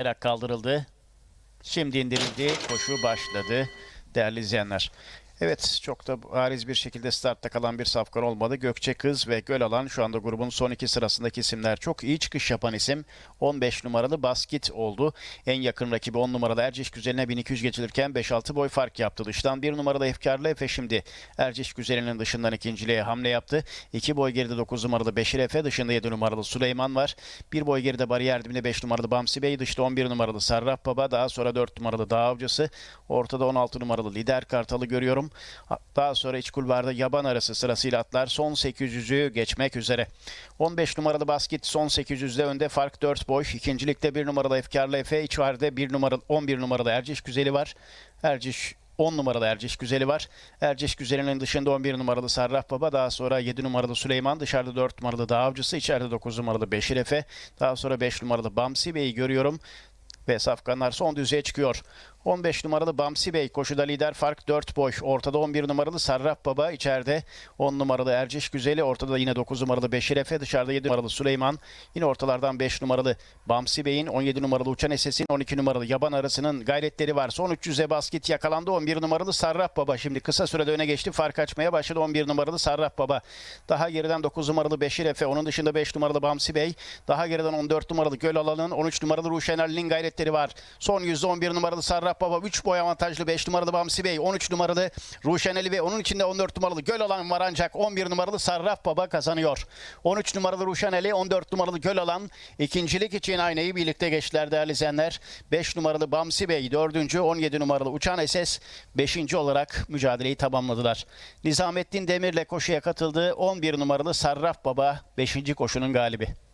Bayrak kaldırıldı. Şimdi indirildi. Koşu başladı. Değerli izleyenler. Evet çok da bariz bir şekilde startta kalan bir safkan olmadı. Gökçe Kız ve Gölalan şu anda grubun son iki sırasındaki isimler. Çok iyi çıkış yapan isim 15 numaralı Basket oldu. En yakın rakibi 10 numaralı Erciş Güzel'ine 1200 geçilirken 5-6 boy fark yaptı. Dıştan 1 numaralı Efkarlı Efe şimdi Erciş Güzel'inin dışından ikinciliğe hamle yaptı. 2 boy geride 9 numaralı Beşir Efe dışında 7 numaralı Süleyman var. 1 boy geride bariyer dibinde 5 numaralı Bamsi Bey dışta 11 numaralı Sarraf Baba daha sonra 4 numaralı Dağ Avcısı ortada 16 numaralı Lider Kartal'ı görüyorum. Daha sonra iç kulvarda yaban arası sırasıyla atlar son 800'ü geçmek üzere. 15 numaralı basket son 800'de önde fark 4 boy. İkincilikte 1 numaralı Efkarlı Efe içeride 1 numaralı 11 numaralı Erciş Güzeli var. Erciş 10 numaralı Erciş Güzeli var. Erciş Güzeli'nin dışında 11 numaralı Sarraf Baba. Daha sonra 7 numaralı Süleyman. Dışarıda 4 numaralı Dağ Avcısı. içeride 9 numaralı Beşir Efe. Daha sonra 5 numaralı Bamsi Bey'i görüyorum. Ve safkanlar son düzeye çıkıyor. 15 numaralı Bamsi Bey koşuda lider fark 4 boy. Ortada 11 numaralı Sarraf Baba içeride 10 numaralı Erciş Güzeli. Ortada yine 9 numaralı Beşir Efe. Dışarıda 7 numaralı Süleyman. Yine ortalardan 5 numaralı Bamsi Bey'in 17 numaralı Uçan Eses'in 12 numaralı Yaban Arası'nın gayretleri var. Son 300'e basket yakalandı. 11 numaralı Sarraf Baba. Şimdi kısa sürede öne geçti. Fark açmaya başladı 11 numaralı Sarraf Baba. Daha geriden 9 numaralı Beşir Efe. Onun dışında 5 numaralı Bamsi Bey. Daha geriden 14 numaralı Göl Alan'ın 13 numaralı Ruşen Ali'nin gayretleri var. Son yüzde 11 numaralı Sarraf Baba. 3 boy avantajlı 5 numaralı Bamsi Bey. 13 numaralı Ruşen Ali ve onun içinde 14 numaralı Göl Alan var ancak 11 numaralı Sarraf Baba kazanıyor. 13 numaralı Ruşen Ali, 14 numaralı Göl Alan ikincilik için aynayı birlikte geçtiler değerli izleyenler. 5 numaralı Bamsi Bey 4. 17 numaralı Uçan SS 5. olarak mücadeleyi tamamladılar. Nizamettin Demir'le koşuya katıldı. 11 numaralı Sarraf Baba 5. koşunun galibi.